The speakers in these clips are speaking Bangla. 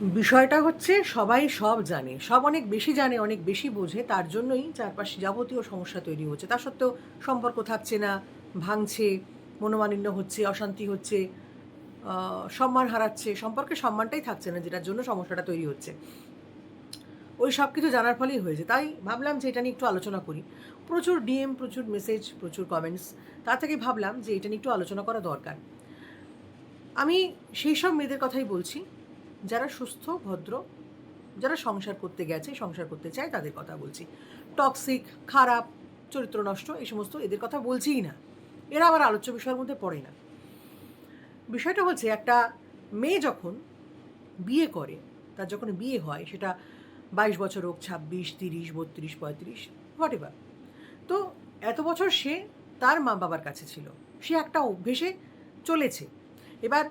বিষয়টা হচ্ছে সবাই সব জানে, সব অনেক বেশি জানে, অনেক বেশি বোঝে, তার জন্যই চারপাশে যাবতীয় সমস্যা তৈরি হচ্ছে। তা সত্ত্বেও সম্পর্ক থাকছে না, ভাঙছে, মনোমালিন্য হচ্ছে, অশান্তি হচ্ছে সম্মান হারাচ্ছে, সম্পর্কে সম্মানটাই থাকছে না, যেটার জন্য সমস্যাটা তৈরি হচ্ছে। ওই সব কিছু জানার ফলেই হয়েছে। তাই ভাবলাম যে এটা নিয়ে একটু আলোচনা করি। প্রচুর ডিএম, প্রচুর মেসেজ, প্রচুর কমেন্টস, তা থেকে ভাবলাম যে এটা নিয়ে একটু আলোচনা করা দরকার। আমি সেই সব মেয়েদের কথাই বলছি। যারা সুস্থ, ভদ্র, যারা সংসার করতে গেছে, সংসার করতে চায়, তাদের কথা বলছি। টক্সিক খারাপ, চরিত্র নষ্ট, এই সমস্ত এদের কথা বলছিই না। এরা আবার আলোচ্য বিষয়ের মধ্যে পড়ে না। বিষয়টা হচ্ছে, একটা মেয়ে যখন বিয়ে করে, তার যখন বিয়ে হয়, সেটা বাইশ বছর হোক, ছাব্বিশ, তিরিশ, বত্রিশ, পঁয়ত্রিশ হোয়াট এভার তো এত বছর সে তার মা বাবার কাছে ছিল। সে একটা অভ্যেসে চলেছে। এবার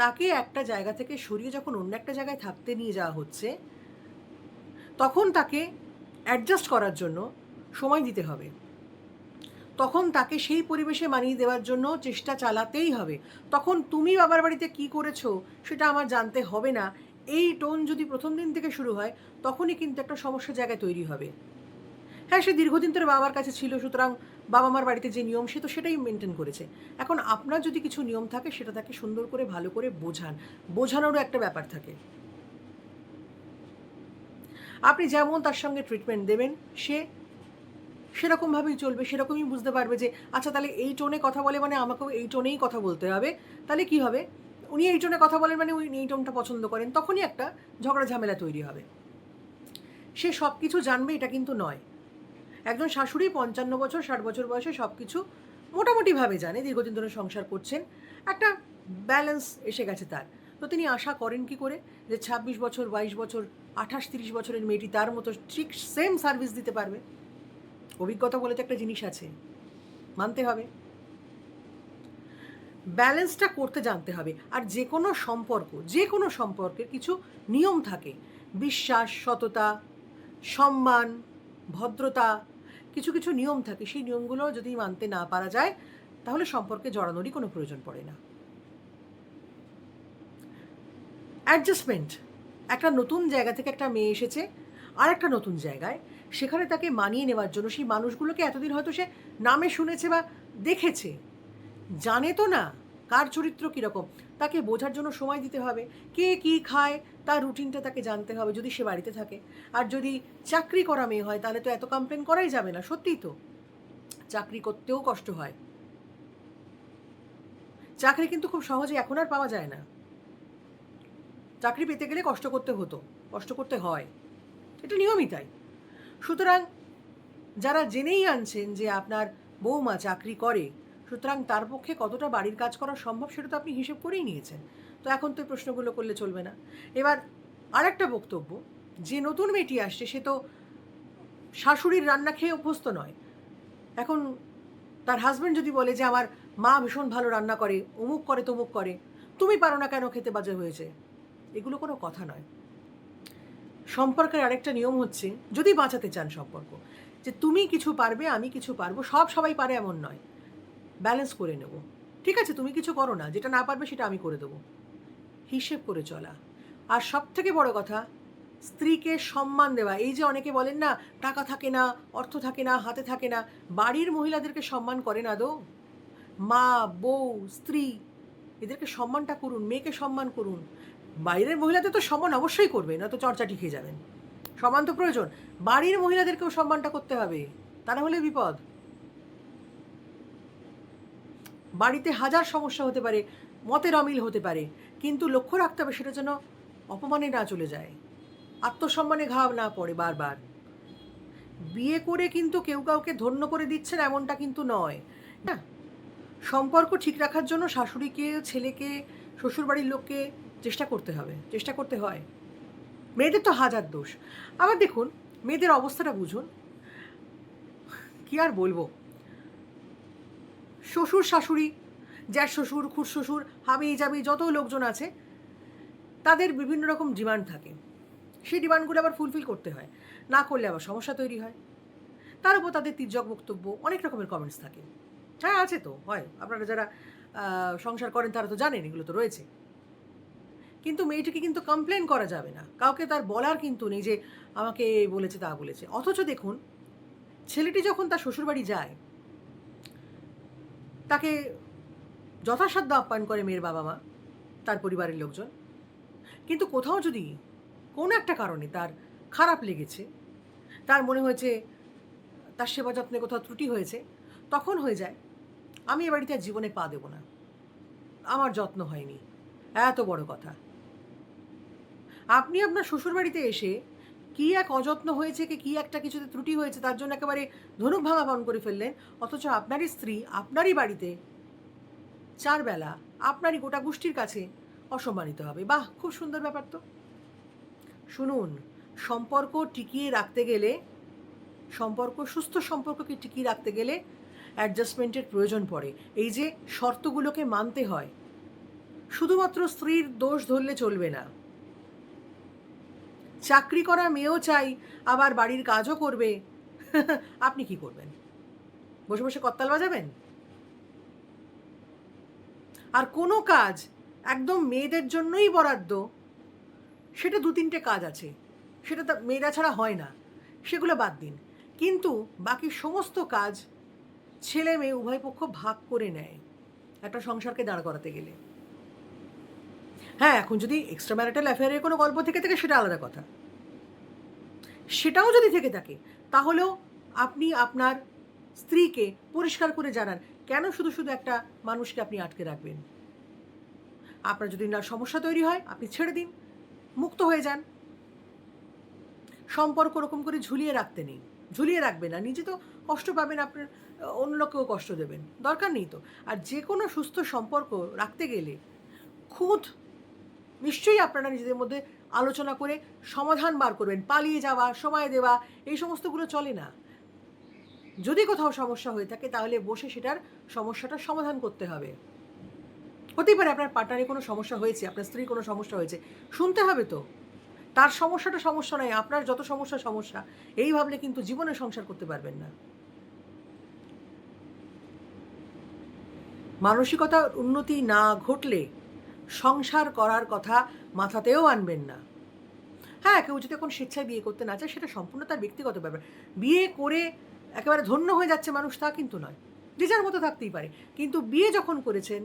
তাকে একটা জায়গা থেকে সরিয়ে যখন অন্য একটা জায়গায় থাকতে নিয়ে যাওয়া হচ্ছে, তখন তাকে অ্যাডজাস্ট করার জন্য সময় দিতে হবে। তখন তাকে সেই পরিবেশে মানিয়ে দেওয়ার জন্য চেষ্টা চালাতেই হবে। তখন তুমি বাবার বাড়িতে কি করেছ সেটা আমার জানতে হবে না। এই টোন যদি প্রথম দিন থেকে শুরু হয়, তখনই কিন্তু একটা সমস্যা জায়গায় তৈরি হবে। হ্যাঁ সে দীর্ঘদিন ধরে বাবার কাছে ছিল, সুতরাং বাবা মার বাড়িতে যে নিয়ম, সে তো সেটাই মেনটেন করেছে। এখন আপনার যদি কিছু নিয়ম থাকে, সেটা তাকে সুন্দর করে, ভালো করে বোঝান। বোঝানোরও একটা ব্যাপার থাকে। আপনি যেমন তার সঙ্গে ট্রিটমেন্ট দেবেন, সে সেরকমভাবেই চলবে, সেরকমই বুঝতে পারবে যে আচ্ছা তাহলে এই টোনে কথা বলে মানে আমাকেও এই টোনেই কথা বলতে হবে। তাহলে কি হবে? উনি এই টোনে কথা বলেন মানে উনি এই টোনটা পছন্দ করেন। তখনই একটা ঝগড়া ঝামেলা তৈরি হবে। সে সব কিছু জানবে, এটা কিন্তু নয়। একজন শাশুড়ি পঞ্চান্ন বছর, ষাট বছর বয়সে সব কিছু মোটামুটিভাবে জানে, দীর্ঘদিন ধরে সংসার করছেন। একটা ব্যালেন্স এসে গেছে তার। তো তিনি আশা করেন কি করে? যে ছাব্বিশ বছর, বাইশ বছর, আঠাশ, তিরিশ বছরের মেয়েটি তার মতো ঠিক সেম সার্ভিস দিতে পারবে। অভিজ্ঞতা বলে তো একটা জিনিস আছে। মানতে হবে। ব্যালেন্সটা করতে জানতে হবে। আর যে কোনো সম্পর্ক, যে কোনো সম্পর্কের কিছু নিয়ম থাকে। বিশ্বাস, সততা, সম্মান, ভদ্রতা কিছু কিছু নিয়ম থাকে। সেই নিয়মগুলো যদি মানতে না পারা যায়, তাহলে সম্পর্কে জড়ানোরই কোনো প্রয়োজন পড়ে না। অ্যাডজাস্টমেন্ট একটা নতুন জায়গা থেকে একটা মেয়ে এসেছে আর একটা নতুন জায়গায়। সেখানে তাকে মানিয়ে নেওয়ার জন্য সেই মানুষগুলোকে এতদিন হয়তো সে নামে শুনেছে বা দেখেছে। জানে তো না কার চরিত্র কীরকম। তাকে বোঝার জন্য সময় দিতে হবে। কে কী খায় তার রুটিনটা তাকে জানতে হবে যদি সে বাড়িতে থাকে। আর যদি চাকরি করা মেয়ে হয়, তাহলে তো এত কমপ্লেন করাই যাবে না, সত্যিই তো। চাকরি করতেও কষ্ট হয়। চাকরি কিন্তু খুব সহজে এখন আর পাওয়া যায় না। চাকরি পেতে গেলে কষ্ট করতে হতো, কষ্ট করতে হয়। এটা নিয়মই তাই। সুতরাং যারা জেনেই আনছেন যে আপনার বৌমা চাকরি করে, সুতরাং তার পক্ষে কতটা বাড়ির কাজ করা সম্ভব, সেটা তো আপনি হিসেব করেই নিয়েছেন। তো এখন তো প্রশ্নগুলো করলে চলবে না। এবার আরেকটা বক্তব্য, যে নতুন মেয়েটি আসছে, সে তো শাশুড়ির রান্না খেয়ে অভ্যস্ত নয়। এখন তার হাজব্যান্ড যদি বলে যে, আমার মা ভীষণ ভালো রান্না করে, অমুক করে, তমুক করে, তুমি পারো না কেন খেতে বাজে হয়েছে? এগুলো কোনো কথা নয়। সম্পর্কের আরেকটা নিয়ম হচ্ছে, যদি বাঁচাতে চান সম্পর্ক, যে তুমি কিছু পারবে, আমি কিছু পারব, সব সবাই পারে এমন নয়। ব্যালেন্স করে নেব। ঠিক আছে, তুমি কিছু করো না, যেটা না পারবে, সেটা আমি করে দেবো। হিসেব করে চলা। আর সব থেকে বড় কথা, স্ত্রীকে সম্মান দেওয়া। এই যে অনেকে বলেন না, টাকা থাকে না, অর্থ থাকে না, হাতে থাকে না, বাড়ির মহিলাদেরকে সম্মান করে না দো মা, বউ, স্ত্রী, এদেরকে সম্মানটা করুন, মেয়েকে সম্মান করুন। বাইরের মহিলাদের তো সম্মান অবশ্যই করবে, না তো চর্চাটি খেয়ে যাবেন সম্মান তো প্রয়োজন। বাড়ির মহিলাদেরকেও সম্মানটা করতে হবে। তা না হলে বিপদ। বাড়িতে হাজার সমস্যা হতে পারে। মতের অমিল হতে পারে, কিন্তু লক্ষ্য রাখতে হবে সেটা যেন অপমানে না চলে যায়। আত্মসম্মানে ঘাব না পড়ে বারবার। বিয়ে করে কিন্তু কেউ কাউকে ধন্য করে দিচ্ছেন এমনটা কিন্তু নয়। না, সম্পর্ক ঠিক রাখার জন্য শাশুড়িকে, ছেলেকে, শ্বশুরবাড়ির লোককে চেষ্টা করতে হবে, চেষ্টা করতে হয়। মেয়েদের তো হাজার দোষ। আবার দেখুন, মেয়েদের অবস্থাটা বুঝুন। কি আর বলব? শ্বশুর শাশুড়ি জ্যাঠ শ্বশুর খুর শ্বশুর, হাবি জাবি যত লোকজন আছে, তাদের বিভিন্ন রকম ডিমান্ড থাকে। সেই ডিমান্ডগুলো আবার ফুলফিল করতে হয়। না করলে আবার সমস্যা তৈরি হয়। তার উপর তাদের তির্যক বক্তব্য, অনেক রকমের কমেন্টস থাকে। হ্যাঁ আছে তো, হয়। আপনারা যারা সংসার করেন তারা তো জানেন, এগুলো তো রয়েছে। কিন্তু মেয়েটিকে কিন্তু কমপ্লেন করা যাবে না। কাউকে তার বলার কিন্তু নেই যে, আমাকে বলেছে, তা বলেছে। অথচ দেখুন, ছেলেটি যখন তার শ্বশুরবাড়ি যায়, তাকে যথাসাধ্য আপ্যায়ন করে মেয়ের বাবা মা, তার পরিবারের লোকজন। কিন্তু কোথাও যদি কোনো একটা কারণে তার খারাপ লেগেছে, তার মনে হয়েছে তার সেবা যত্নে কোথাও ত্রুটি হয়েছে, তখন হয়ে যায়, আমি এ বাড়িতে জীবনে পা দেবো না। আমার যত্ন হয়নি। এত বড় কথা। আপনি আপনার শ্বশুরবাড়িতে এসে কি এক অযত্ন হয়েছে কি কি একটা কিছুতে ত্রুটি হয়েছে তার জন্য একেবারে ধনুক ভাঙা পালন করে ফেললেন, অথচ আপনারই স্ত্রী আপনারই বাড়িতে চার বেলা আপনারই গোটা গোষ্ঠীর কাছে অসম্মানিত হবে। বাহ, খুব সুন্দর ব্যাপার তো। শুনুন, সম্পর্ক টিকিয়ে রাখতে গেলে, সম্পর্ক, সুস্থ সম্পর্ককে টিকিয়ে রাখতে গেলে অ্যাডজাস্টমেন্টের প্রয়োজন পড়ে। এই যে শর্তগুলোকে মানতে হয়, শুধুমাত্র স্ত্রীর দোষ ধরলে চলবে না। চাকরি করা মেয়েও চাই, আবার বাড়ির কাজও করবে। আপনি কি করবেন? বসে বসে কত্তাল বাজাবেন? আর কোনো কাজ একদম মেয়েদের জন্যই বরাদ্দ, সেটা দু তিনটে কাজ আছে। সেটা তো মেয়েরা ছাড়া হয় না। সেগুলো বাদ দিন। কিন্তু বাকি সমস্ত কাজ ছেলে মেয়ে উভয় পক্ষ ভাগ করে নেয় একটা সংসারকে দাঁড় করাতে গেলে। হ্যাঁ এখন যদি এক্সট্রা ম্যারিটাল অ্যাফেয়ারের কোনো গল্প থেকে থাকে, সেটা আলাদা কথা। সেটাও যদি থেকে থাকে, তাহলেও আপনি আপনার স্ত্রীকে পরিষ্কার করে জানান কেন শুধু শুধু একটা মানুষকে আপনি আটকে রাখবেন? আপনার যদি না সমস্যা তৈরি হয়, আপনি ছেড়ে দিন, মুক্ত হয়ে যান। সম্পর্ক ওরকম করে ঝুলিয়ে রাখতে নেই। ঝুলিয়ে রাখবে না নিজে তো কষ্ট পাবেন, আপনার, অন্য লোককেও কষ্ট দেবেন। দরকার নেই তো। আর যে কোনো সুস্থ সম্পর্ক রাখতে গেলে খুদ নিশ্চয়ই আপনারা নিজেদের মধ্যে আলোচনা করে সমাধান বার করবেন। পালিয়ে যাওয়া, সময় দেওয়া, এই সমস্তগুলো চলে না। যদি কোথাও সমস্যা হয়ে থাকে, তাহলে বসে সেটার সমস্যাটা সমাধান করতে হবে। হতেই পারে আপনার পার্টনারে কোনো সমস্যা হয়েছে, আপনার স্ত্রীর কোনো সমস্যা হয়েছে, শুনতে হবে তো। তার সমস্যাটা সমস্যা নয়, আপনার যত সমস্যা সমস্যা, এই ভাবলে কিন্তু জীবনে সংসার করতে পারবেন না। মানসিকতার উন্নতি না ঘটলে সংসার করার কথা মাথাতেও আনবেন না। হ্যাঁ কেউ যদি এখন স্বেচ্ছায় বিয়ে করতে না চায়, সেটা সম্পূর্ণ তার ব্যক্তিগত ব্যাপার। বিয়ে করে একেবারে ধন্য হয়ে যাচ্ছে মানুষ তা কিন্তু নয়, যে যার মতো থাকতেই পারে। কিন্তু বিয়ে যখন করেছেন,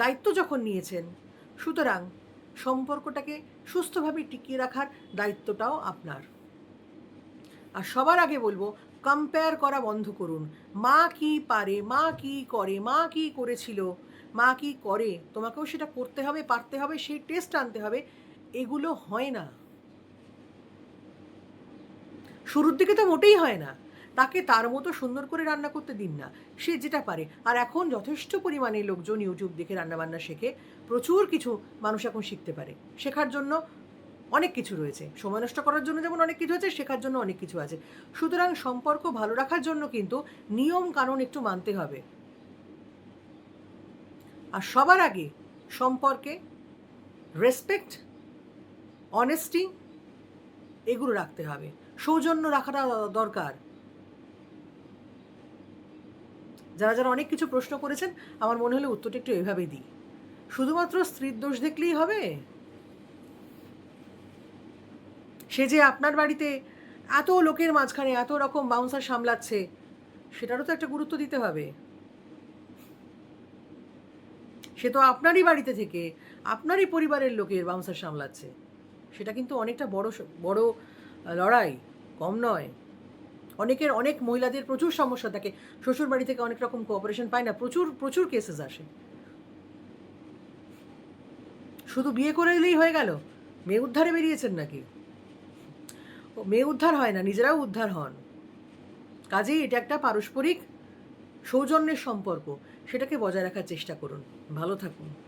দায়িত্ব যখন নিয়েছেন, সুতরাং সম্পর্কটাকে সুস্থভাবে টিকিয়ে রাখার দায়িত্বটাও আপনার। আর সবার আগে বলব কম্পেয়ার করা বন্ধ করুন। মা কি পারে, মা কি করে, মা কি করেছিল, মা কি করে, তোমাকেও সেটা করতে হবে, পারতে হবে, সেই টেস্ট আনতে হবে, এগুলো হয় না। শুরুর দিকে তো মোটেই হয় না। তাকে তার মতো সুন্দর করে রান্না করতে দিন না। সে যেটা পারে। আর এখন যথেষ্ট পরিমাণে লোকজন ইউটিউব দেখে রান্নাবান্না শেখে। প্রচুর কিছু মানুষ এখন শিখতে পারে। শেখার জন্য অনেক কিছু রয়েছে। সময় নষ্ট করার জন্য যেমন অনেক কিছু আছে, শেখার জন্য অনেক কিছু আছে। সুতরাং সম্পর্ক ভালো রাখার জন্য কিন্তু নিয়ম কানুন একটু মানতে হবে। আর সবার আগে সম্পর্কে রেসপেক্ট অনেস্টি এগুলো রাখতে হবে। সৌজন্য রাখাটা দরকার। যারা যারা অনেক কিছু প্রশ্ন করেছেন, আমার মনে হলো উত্তরটা একটু এভাবে দিই। শুধুমাত্র স্ত্রীর দোষ দেখলেই হবে? সে যে আপনার বাড়িতে এত লোকের মাঝখানে এত রকম বাউন্সার সামলাচ্ছে, সেটারও তো একটা গুরুত্ব দিতে হবে। সে তো আপনারই বাড়িতে থেকে আপনারই পরিবারের লোকের বাউন্সার সামলাচ্ছে। সেটা কিন্তু অনেকটা বড় বড় লড়াই, কম নয়। অনেকের অনেক মহিলাদের প্রচুর সমস্যা থাকে। শ্বশুর বাড়ি থেকে অনেক রকম কোঅপারেশন পায় না, প্রচুর প্রচুর কেসেস আসে। শুধু বিয়ে করে দিলেই হয়ে গেল? মেয়ে উদ্ধারে বেরিয়েছেন নাকি? মেয়ে উদ্ধার হয় না, নিজেরাও উদ্ধার হন। কাজেই এটা একটা পারস্পরিক সৌজন্যের সম্পর্ক। সেটাকে বজায় রাখার চেষ্টা করুন। ভালো থাকুন।